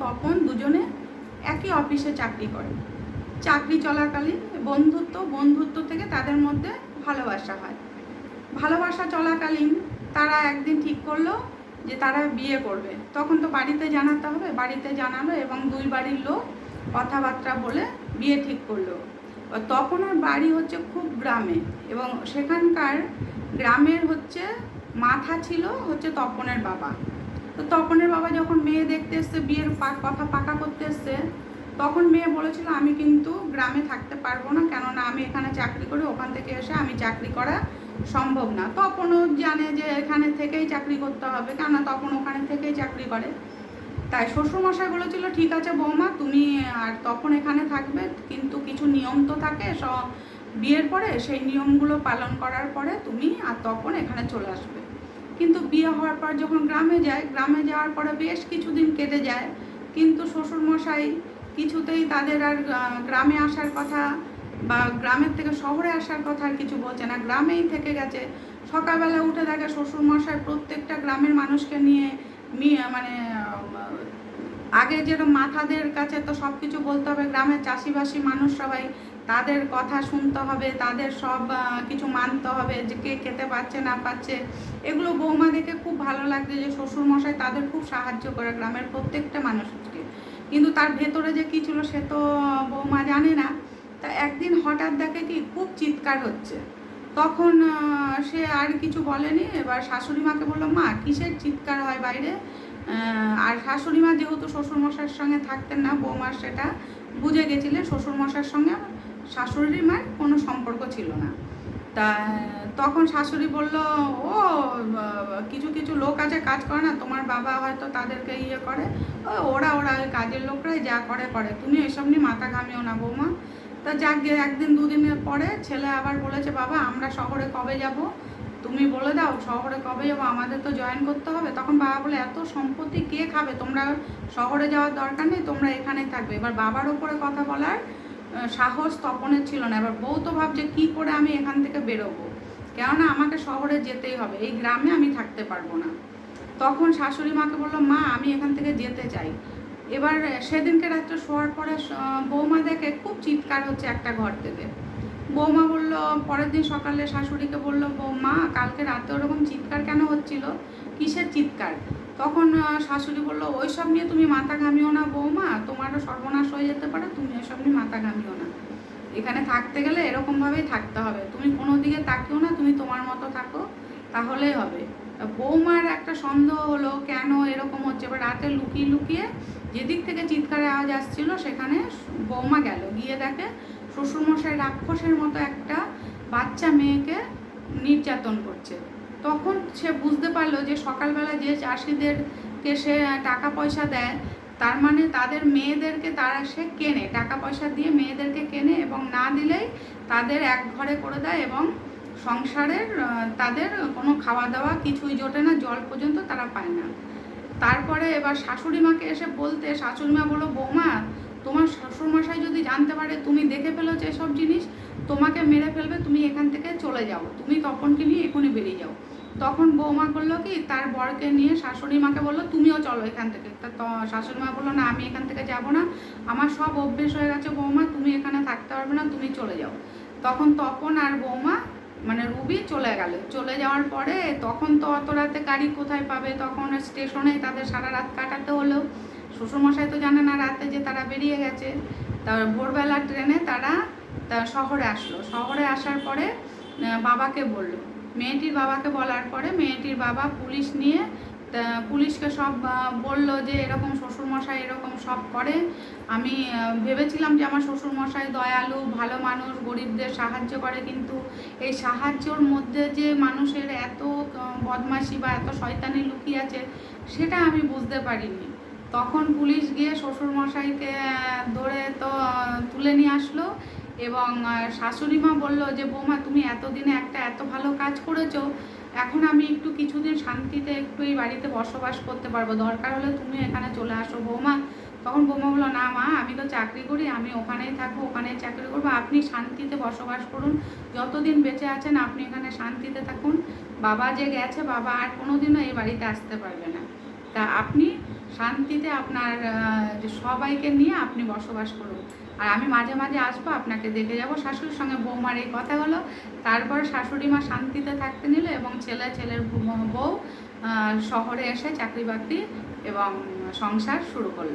তপন দুজনে একই অফিসে চাকরি করে। চাকরি চলাকালীন বন্ধুত্ব বন্ধুত্ব থেকে তাদের মধ্যে ভালোবাসা হয়। ভালোবাসা চলাকালীন তারা একদিন ঠিক করল যে তারা বিয়ে করবে। তখন তো বাড়িতে জানাতে হবে, বাড়িতে জানালো এবং দুই বাড়ির লোক কথাবার্তা বলে বিয়ে ঠিক করল। তপনের বাড়ি হচ্ছে খুব গ্রামে এবং সেখানকার গ্রামের হচ্ছে মাথা ছিল হচ্ছে তপনের বাবা। তো তপনের বাবা যখন মেয়ে দেখতে এসছে, বিয়ের কথা পাকা করতে এসছে, তখন মেয়ে বলেছিল, আমি কিন্তু গ্রামে থাকতে পারব না, কেননা আমি এখানে চাকরি করি, ওখান থেকে এসে আমি চাকরি করা সম্ভব না। তপনও জানে যে এখানে থেকেই চাকরি করতে হবে, কেননা তখন ওখানে থেকেই চাকরি করে। তাই শ্বশুরমশাই বলেছিল, ঠিক আছে বৌমা, তুমি আর তখন এখানে থাকবে, কিন্তু কিছু নিয়ম তো থাকে, স- বিয়ের পরে সেই নিয়মগুলো পালন করার পরে তুমি আর তখন এখানে চলে আসবে। কিন্তু বিয়ে হওয়ার পর যখন গ্রামে যায়, গ্রামে যাওয়ার পরে বেশ কিছুদিন কেটে যায়। কিন্তু শ্বশুরমশাই কিছুতেই তাদের আর গ্রামে আসার কথা বা গ্রামের থেকে শহরে আসার কথা আর কিছু বলছে না। গ্রামেই থেকে গেছে। সকালবেলা উঠে দেখে শ্বশুরমশাই প্রত্যেকটা গ্রামের মানুষকে নিয়ে মানে আগে যেরকম মাথাদের কাছে তো সব কিছু বলতে হবে, গ্রামের চাষিবাসী মানুষ সবাই, তাদের কথা শুনতে হবে, তাদের সব কিছু মানতে হবে, যে কে খেতে পাচ্ছে না পাচ্ছে এগুলো বৌমা দেখে খুব ভালো লাগছে যে শ্বশুরমশাই তাদের খুব সাহায্য করে গ্রামের প্রত্যেকটা মানুষকে। কিন্তু তার ভেতরে যে কী ছিল সে তো বৌমা জানে না। তা একদিন হঠাৎ দেখে কি খুব চিৎকার হচ্ছে। তখন সে আর কিছু বলেনি। এবার শাশুড়ি মাকে বলল, মা, কিসের চিৎকার হয় বাইরে? আর শাশুড়ি মা যেহেতু শ্বশুরমশাইয়ের সঙ্গে থাকতেন না বৌমার সেটা বুঝে গেছিলেন শ্বশুরমশাইয়ের সঙ্গে শাশুড়ি মার কোনো সম্পর্ক ছিল না। তা, তখন শাশুড়ি বলল, ও কিছু কিছু লোক আছে, কাজ করে না, তোমার বাবা হয়তো তাদেরকে ইয়ে করে। ওরা ওরা, ওই কাজের লোকরাই যা করে করে। তুমি এসব নিয়ে মাথা ঘামিও না বৌমা। তা যাক একদিন, দুদিনের পরে ছেলে আবার বলেছে, বাবা, আমরা শহরে কবে যাব? তুমি বলে দাও, শহরে কবে যাব? আমাদের তো জয়েন করতে হবে। তখন বাবা বলে, এত সম্পত্তি কে খাবে? তোমরা শহরে যাওয়ার দরকার নেই, তোমরা এখানেই থাকবে। এবার বাবার ওপরে কথা বলার সাহস তপনের ছিল না। এবার বউ তো ভাবছে, কী করে আমি এখান থেকে বেরোবো? কেননা আমাকে শহরে যেতেই হবে। এই গ্রামে আমি থাকতে পারব না। তখন শাশুড়ি মাকে বলল, মা, আমি এখান থেকে যেতে চাই। এবার, সেদিনকে রাত্রে শোয়ার পরে বৌমা দেখে খুব চিৎকার হচ্ছে একটা ঘর থেকে। বৌমা বলল, পরের দিন সকালে শাশুড়িকে বলল, বৌমা, কালকে রাতে ওরকম চিৎকার কেন হচ্ছিল? কিসের চিৎকার? তখন শাশুড়ি বলল, ওইসব নিয়ে তুমি মাথা ঘামিও না বৌমা, তোমারও সর্বনাশ হয়ে যেতে পারে, তুমি এসব নিয়ে মাথা ঘামিও না। এখানে থাকতে গেলে এরকমভাবেই থাকতে হবে। তুমি কোনো দিকে তাকিও না, তুমি তোমার মতো থাকো, তাহলেই হবে। বৌমার একটা সন্দেহ হলো, কেন এরকম হচ্ছে? এবার রাতে লুকিয়ে লুকিয়ে যেদিক থেকে চিৎকারের আওয়াজ আসছিল, সেখানে বৌমা গেল। গিয়ে দেখে শ্বশুরমশাই রাক্ষসের মতো একটা বাচ্চা মেয়েকে নির্যাতন করছে। তখন সে বুঝতে পারল যে সকালবেলা যে চাষিদেরকে সে টাকা পয়সা দেয়, তার মানে তাদের মেয়েদেরকে তারা সে কেনে, টাকা পয়সা দিয়ে মেয়েদেরকে কেনে এবং না দিলেই তাদের এক ঘরে করে দেয় এবং সংসারের তাদের কোনো খাওয়া দাওয়া কিছুই জোটে না, জল পর্যন্ত তারা পায় না। তারপরে এবার শাশুড়ি মাকে এসে বলতে শাশুড়ি মা বলো, বৌমা তোমার শ্বশুরমশাই যদি জানতে পারে তুমি দেখে ফেলেছো এসব জিনিস, তোমাকে মেরে ফেলবে, তুমি এখান থেকে চলে যাও। তুমি তপনকে নিয়ে এখনই বেরিয়ে যাও। তখন বৌমা করল কি, তার বরকে নিয়ে শাশুড়ি মাকে বলল, তুমিও চলো এখান থেকে। তা ত- শাশুড়ি মা বলল, না, আমি এখান থেকে যাব না। আমার সব অভ্যেস হয়ে গেছে বৌমা, তুমি এখানে থাকতে পারবে না, তুমি চলে যাও। তখন তপন আর বৌমা মানে রুবি চলে গেল। চলে যাওয়ার পরে তখন তো অত রাতে গাড়ি কোথায় পাবে? তখন স্টেশনে তাদের সারা রাত কাটাতে হলো। শ্বশুরমশাই তো জানে না রাতে যে তারা বেরিয়ে গেছে। তার ভোরবেলা ট্রেনে তারা শহরে আসলো। শহরে আসার পরে বাবাকে বলল। মেয়েটির বাবাকে বলার পরে মেয়েটির বাবা পুলিশ নিয়ে পুলিশকে সব বলল যে এরকম শ্বশুরমশাই এরকম সব করে। আমি ভেবেছিলাম যে আমার শ্বশুরমশাই দয়ালু, ভালো মানুষ, গরিবদের সাহায্য করে। কিন্তু এই সাহায্যর মধ্যে যে মানুষের এত বদমাশি বা এত শয়তানি লুকিয়ে আছে, সেটা আমি বুঝতে পারিনি। তখন পুলিশ গিয়ে শ্বশুরমশাইকে ধরে তো তুলে নিয়ে আসলো এবং আহ, শাশুড়ি মা বলল যে বৌমা তুমি এতদিনে একটা এত ভালো কাজ করেছ এখন আমি একটু কিছুদিন শান্তিতে একটু এই বাড়িতে বসবাস করতে পারব। দরকার হলে তুমি এখানে চলে আসো বৌমা। তখন বৌমা বলল না মা আমি তো চাকরি করি আমি ওখানেই থাকব ওখানেই চাকরি করব। আপনি শান্তিতে বসবাস করুন। যতদিন বেঁচে আছেন আপনি এখানে শান্তিতে থাকুন। বাবা যে গেছে বাবা আর কোনোদিনও এই বাড়িতে আসতে পারবে না। তা আপনি শান্তিতে আপনার যে সবাইকে নিয়ে আপনি বসবাস করুন। আর আমি মাঝে মাঝে আসব, আপনাকে দেখে যাব। শাশুড়ির সঙ্গে বৌমার এই কথা হলো। তারপর শাশুড়ি মা শান্তিতে থাকতে নিল এবং ছেলে, ছেলের বউ শহরে এসে চাকরি বাকরি এবং সংসার শুরু করল।